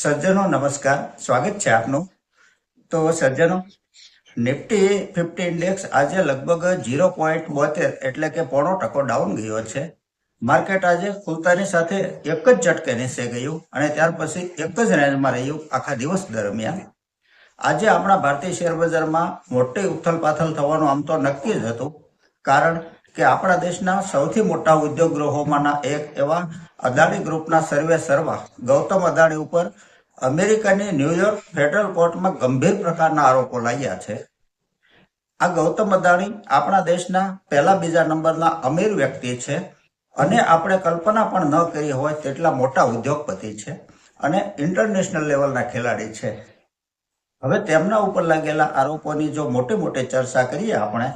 સજ્જનો નમસ્કાર, સ્વાગત છે આપનું. તો સજ્જનો, નિફ્ટી ફિફ્ટી ઇન્ડેક્સ આજે લગભગ ઝીરો પોઈન્ટ બોતેર એટલે કે પોણો ટકો ડાઉન ગયો છે. માર્કેટ આજે ખુલતાની સાથે એક જ ઝટકે નીચે ગયું અને ત્યાર પછી એક જ રેન્જમાં રહ્યું આખા દિવસ દરમિયાન. આજે આપણા ભારતીય શેર બજારમાં મોટી ઉથલપાથલ થવાનું આમ તો નક્કી જ હતું, કારણ કે આપણા દેશના સૌથી મોટા ઉદ્યોગ ગૃહોમાંના એક એવા અદાણી ગ્રુપના સર્વે સર્વા ગૌતમ અદાણી ઉપર અમેરિકાની ન્યુયોર્ક ફેડરલ કોર્ટમાં ગંભીર પ્રકારના આરોપો લાગ્યા છે. આ ગૌતમ અદાણી આપણા દેશના પહેલા બીજા નંબરના અમીર વ્યક્તિ છે અને આપણે કલ્પના પણ ન કરી હોય તેટલા મોટા ઉદ્યોગપતિ છે અને ઇન્ટરનેશનલ લેવલના ખેલાડી છે. હવે તેમના ઉપર લાગેલા આરોપોની જો મોટી મોટી ચર્ચા કરીએ આપણે,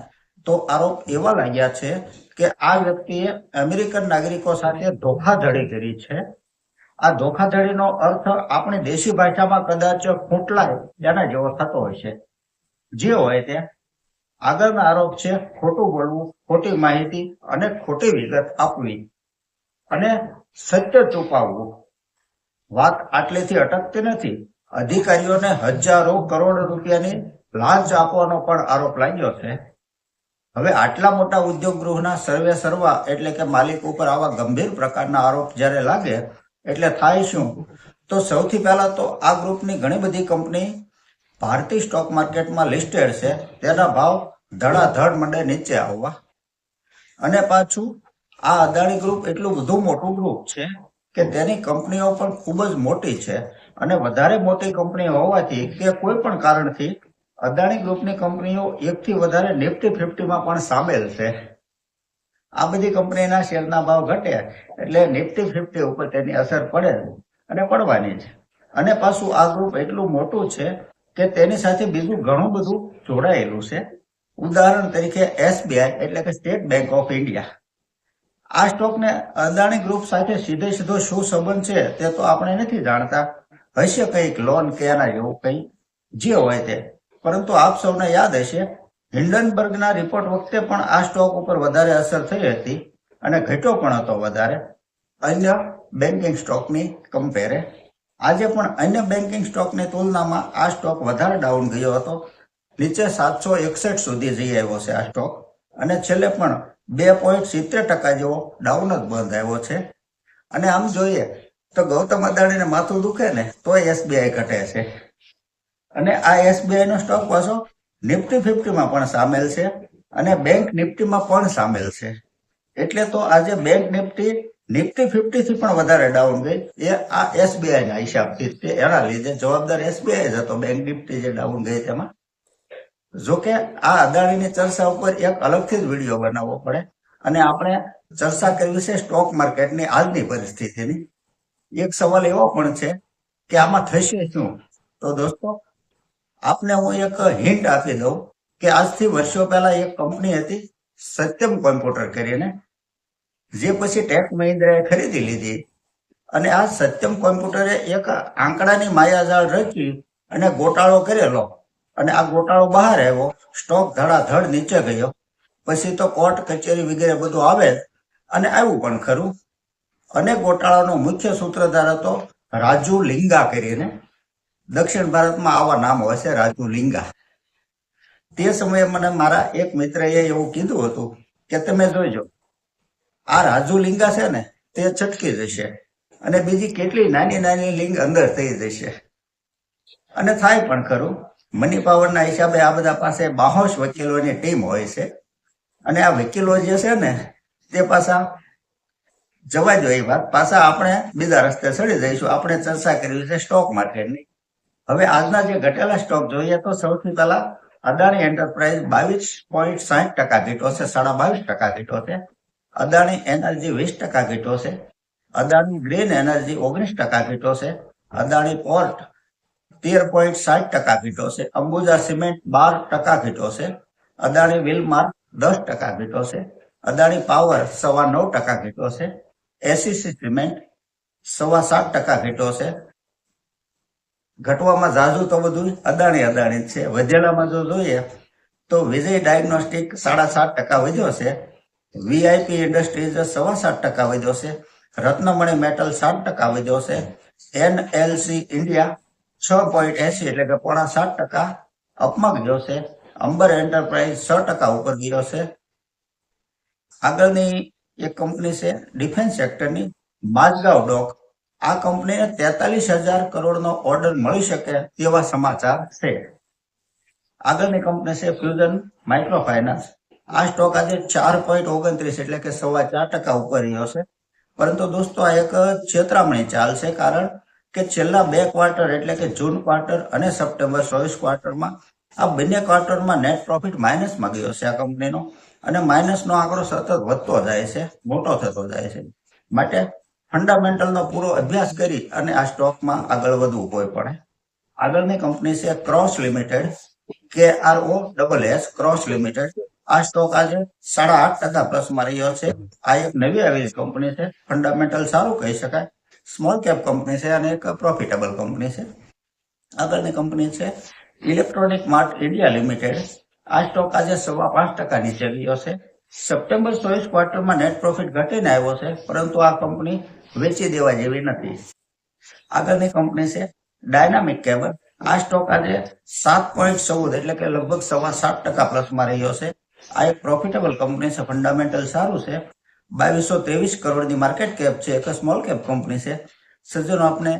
તો આરોપ એવા લાગ્યા છે કે આ વ્યક્તિએ અમેરિકન નાગરિકો સાથે ધોખાધડી કરી છે આ ધોખાધડીનો અર્થ આપણી દેશી ભાષામાં કદાચ ખૂંટલાય એના જેવો થતો હોય છે. જે હોય તે આગળના આરોપ છે, ખોટું બોલવું, ખોટી માહિતી અને ખોટી વિગત આપવી અને સત્ય છુપાવવું. વાત આટલેથી અટકતી નથી. અધિકારીઓને હજારો કરોડ રૂપિયાની લાંચ આપવાનો પણ આરોપ લાગ્યો છે. હવે આટલા મોટા ઉદ્યોગ ગૃહના સર્વે સર્વા એટલે કે માલિક ઉપર આવા ગંભીર પ્રકારના આરોપ જ્યારે લાગે એટલે થાય શું? તો સૌથી પહેલા તો આ ગ્રુપની ઘણી બધી કંપની ભારતીય સ્ટોક માર્કેટમાં લિસ્ટેડ છે. તેના ભાવ ધડાધડ મંડે નીચે આવવા. અને પાછું આ અદાણી ગ્રુપ એટલું બધું મોટું ગ્રુપ છે કે તેની કંપનીઓ પણ ખૂબ જ મોટી છે. અને વધારે મોટી કંપની હોવાથી કે કોઈ પણ કારણથી અદાણી ગ્રુપની કંપનીઓ એકથી વધારે નિફ્ટી ફિફ્ટીમાં પણ સામેલ છે. આ બધી કંપનીના શેરના ભાવ ઘટે એટલે નિફ્ટી ફિફ્ટી ઉપર તેની અસર પડે અને પડવાની છે. અને પાછું આ ગ્રુપ એટલું મોટું છે કે તેની સાથે બીજું ઘણું બધું જોડાયેલું છે. ઉદાહરણ તરીકે એસબીઆઈ એટલે કે સ્ટેટ બેંક ઓફ ઇન્ડિયા. આ સ્ટોકને અદાણી ગ્રુપ સાથે સીધે સીધો શું સંબંધ છે તે તો આપણે નથી જાણતા. હશે કંઈક લોન કે એના એવું કંઈ, જે હોય તે. પરંતુ આપ સૌને યાદ હશે હિન્ડનબર્ગના રિપોર્ટ વખતે પણ આ સ્ટોક ઉપર વધારે અસર થઈ હતી અને ઘટ્યો પણ હતો વધારે. અન્ય બેન્કિંગ સ્ટોકની કમ્પેરે આજે પણ અન્ય બેન્કિંગ સ્ટોકની તુલનામાં આ સ્ટોક વધારે ડાઉન ગયો હતો. નીચે સાતસો એકસઠ સુધી જઈ આવ્યો છે આ સ્ટોક. અને છેલ્લે પણ બે પોઈન્ટ સિત્તેર ટકા જેવો ડાઉન જ બંધ આવ્યો છે. અને આમ જોઈએ તો ગૌતમ અદાણીને માથું દુખે ને તો એસબીઆઈ ઘટે છે. અને આ એસબીઆઈનો સ્ટોક પાછો નિફ્ટી ફિફ્ટીમાં પણ સામેલ છે અને બેંક નિફ્ટીમાં પણ સામેલ છે. એટલે તો આજે બેંક નિફ્ટી નિફ્ટી ફિફ્ટી થી પણ વધારે ડાઉન ગઈ. એ આ એસબીઆઈ ના હિસાબથી તે એના લીધે જવાબદાર એસબીઆઈ જ હતો બેંક નિફ્ટી જે ડાઉન ગઈ તેમાં. જોકે આ અદાણીની ચર્ચા ઉપર એક અલગથી જ વીડિયો બનાવવો પડે. અને આપણે ચર્ચા કરવી છે સ્ટોક માર્કેટની આજની પરિસ્થિતિની. એક સવાલ એવો પણ છે કે આમાં થશે શું? તો દોસ્તો આપને હું એક હિન્ટ આપી દઉં કે આજથી વર્ષો પહેલા એક કંપની હતી, સત્યમ કોમ્પ્યુટર કરીને, જે પછી ટેક મહિન્દ્રાએ ખરીદી લીધી. અને આ સત્યમ કોમ્પ્યુટરે એક આંકડાની માયાજાળ રચી અને ગોટાળો કરેલો. અને આ ગોટાળો બહાર આવ્યો, સ્ટોક ધડાધડ નીચે ગયો. પછી તો કોર્ટ, કચેરી વગેરે બધું આવે અને આવ્યું પણ ખરું. અને ગોટાળાનો મુખ્ય સૂત્રધાર હતો રાજુ લિંગા કરીને. દક્ષિણ ભારતમાં આવા નામ હોય છે રાજુ તે સમયે મને મારા એક મિત્રએ એવું કીધું હતું કે તમે જોઈજો, આ રાજુ લિંગા છે ને, તે છટકી જશે અને બીજી કેટલી નાની નાની લિંગ અંદર થઈ જશે. અને થાય પણ ખરું. મની પાવરના હિસાબે આ બધા પાસે બાહોશ વકીલોની ટીમ હોય છે. અને આ વકીલો જે છે ને, તે પાછા જવા એ વાત. પાછા આપણે બીજા રસ્તે ચડી જઈશું. આપણે ચર્ચા કરવી છે સ્ટોક માર્કેટની હવે આજના જે ઘટેલા સ્ટોક જોઈએ તો સૌથી પહેલા અદાણી એન્ટરપ્રાઇઝ બાવીસ પોઈન્ટ સાઠ ટકા ઘીટો છે, સાડા બાવીસ ટકા ઘીટો છે. અદાણી એનર્જી વીસ ટકા ઘીટો છે. અદાણી ગ્રીન એનર્જી ઓગણીસ ટકા ઘીટો છે. અદાણી પોર્ટ તેર પોઈન્ટ સાઠ ટકા ઘીટો છે. અંબુજા સિમેન્ટ બાર ટકા ઘીટો છે. અદાણી વિલમાર્ક દસ ટકા ઘીટો છે. અદાણી પાવર સવા નવ ટકા ઘીટો છે. એસીસી સિમેન્ટ સવા સાત ટકા ઘીટો છે. ઘટવામાં ઝાઝુ તો બધું અદાણી અદાણી છે. વધેલામાં જો જોઈએ તો વિજય ડાયગ્નોસ્ટિક સાડા સાત ટકા વધ્યો છે. વીઆઈપી ઇન્ડસ્ટ્રીઝ સવા સાત ટકા વધ્યો છે. રત્નમણી મેટલ સાત ટકા વધ્યો છે. એનએલસી ઇન્ડિયા છ પોઈન્ટ એસી એટલે કે પોણા સાત ટકા અપમાં ગયો છે. અંબર એન્ટરપ્રાઇઝ છ ટકા ઉપર ગયો છે. આગળની એક કંપની છે, ડિફેન્સ સેક્ટરની, માજગાવ ડોક. આ કંપનીને તેતાલીસ હજાર કરોડનો ઓર્ડર મળી શકે તેવા સમાચાર છે. આગળની કંપની છે ફ્યુઝન માઇક્રો ફાઇનાન્સ આ સ્ટોક આજે ચાર પોઈન્ટ ઓગણત્રીસ એટલે કે સવા ચાર ટકા ઉપર રહ્યો છે. પરંતુ દોસ્તો, આ એક છેતરામણી ચાલ છે કારણ કે છેલ્લા બે ક્વાર્ટર એટલે કે જૂન ક્વાર્ટર અને સપ્ટેમ્બર ચોવીસ ક્વાર્ટરમાં આ બંને ક્વાર્ટરમાં નેટ પ્રોફિટ માઇનસમાં ગયો છે આ કંપનીનો અને માઇનસનો આંકડો સતત વધતો જાય છે, મોટો થતો જાય છે. માટે ફંડામેન્ટલનો પૂરો અભ્યાસ કરી અને આ સ્ટોકમાં આગળ વધવું કોઈ પડે. આગળની કંપની છે cross limited K R O double S cross limited આ સ્ટોક આજે સાડા આઠ ટકા પ્લસમાં રહ્યો છે. આ એક નવી આવેલી કંપની છે. ફંડામેન્ટલ સારું કહી શકાય. સ્મોલ કેપ કંપની છે અને એક પ્રોફિટેબલ કંપની છે. આગળની કંપની છે ઇલેક્ટ્રોનિક માર્ટ ઇન્ડિયા લિમિટેડ આ સ્ટોક આજે સવા પાંચ ટકા નીચે ગયો છે. સપ્ટેમ્બર ચોવીસ ક્વાર્ટરમાં નેટ પ્રોફિટ ઘટીને આવ્યો છે, પરંતુ આ કંપની વેચી દેવા જેવી નથી. આગળની કંપની છે ડાયનામિક કેબલ આ સ્ટોક આજે સાત પોઈન્ટ ચૌદ એટલે કે લગભગ સવા સાત ટકા પ્લસમાં રહ્યો છે. આ એક પ્રોફિટેબલ કંપની છે ફંડામેન્ટલ સારું છે. બાવીસો ત્રેવીસ કરોડની માર્કેટ કેપ છે, એક સ્મોલ કેપ કંપની છે. સજ્જનો, આપને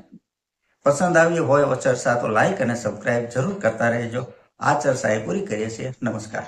પસંદ આવી હોય ચર્ચા તો લાઈક અને સબસ્ક્રાઇબ જરૂર કરતા રહેજો. આ ચર્ચા એ પૂરી કરીએ છીએ. નમસ્કાર.